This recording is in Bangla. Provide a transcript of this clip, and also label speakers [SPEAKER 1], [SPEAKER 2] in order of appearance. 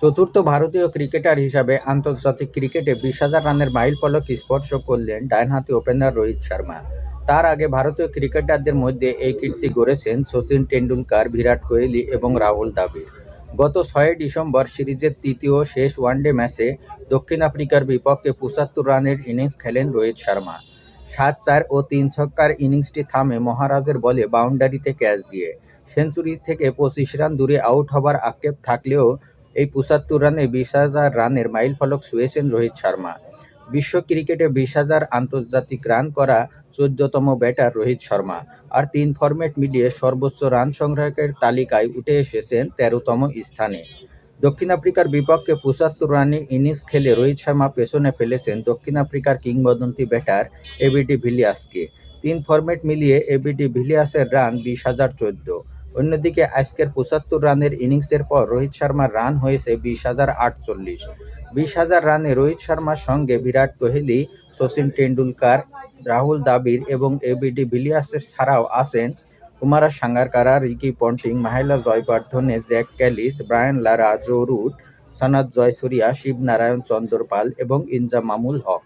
[SPEAKER 1] চতুর্থ ভারতীয় ক্রিকেটার হিসাবে আন্তর্জাতিক ক্রিকেটে বিশ হাজার রানের মাইলফলক স্পর্শ করলেন ডানহাতি ওপেনার রোহিত শর্মা। তার আগে ভারতীয় ক্রিকেটারদের মধ্যে এই কীর্তি গড়েছেন সচিন টেন্ডুলকার বিরাট কোহলি এবং রাহুল দ্রাবিড়। গত ছয় ডিসেম্বর সিরিজের তৃতীয় শেষ ওয়ানডে ম্যাচে দক্ষিণ আফ্রিকার বিপক্ষে পঁচাত্তর রানের ইনিংস খেলেন রোহিত শর্মা। সাত চার ও তিন ছক্কার ইনিংসটি থামে মহারাজের বলে বাউন্ডারিতে ক্যাচ দিয়ে। সেঞ্চুরি থেকে পঁচিশ রান দূরে আউট হবার আক্ষেপ থাকলেও এই পঁচাত্তর রানে বিশ হাজার রানের মাইলফলক ছুঁয়েছেন রোহিত শর্মা। বিশ্ব ক্রিকেটে বিশ হাজার আন্তর্জাতিক রান করা চোদ্দতম ব্যাটার রোহিত শর্মা। আর তিন ফরম্যাট মিলিয়ে সর্বোচ্চ রান সংগ্রাহকের তালিকায় উঠে এসেছেন তেরোতম স্থানে। দক্ষিণ আফ্রিকার বিপক্ষে পঁচাত্তর রানের ইনিংস খেলে রোহিত শর্মা পেছনে ফেলেছেন দক্ষিণ আফ্রিকার কিংবদন্তি ব্যাটার এবিডি ভিলিয়াসকে। তিন ফরম্যাট মিলিয়ে এবিডি ভিলিয়াসের রান বিশ হাজার চোদ্দ। অন্যদিকে আজকের পঁচাত্তর রানের ইনিংসের পর রোহিত শর্মার রান হয়েছে বিশ হাজার আটচল্লিশ। বিশ হাজার রানে রোহিত শর্মার সঙ্গে বিরাট কোহলি সচিন টেন্ডুলকার রাহুল দ্রাবিড় এবং এবিডি ভিলিয়ার্সের ছাড়াও আছেন Kumar Sangakkara Ricky Ponting, Mahela Jayawardene, Jacques Kallis, Brian Lara Joe Root Sanath Jayasuriya, Shivnarine Chanderpaul এবং ইনজামামুল হক।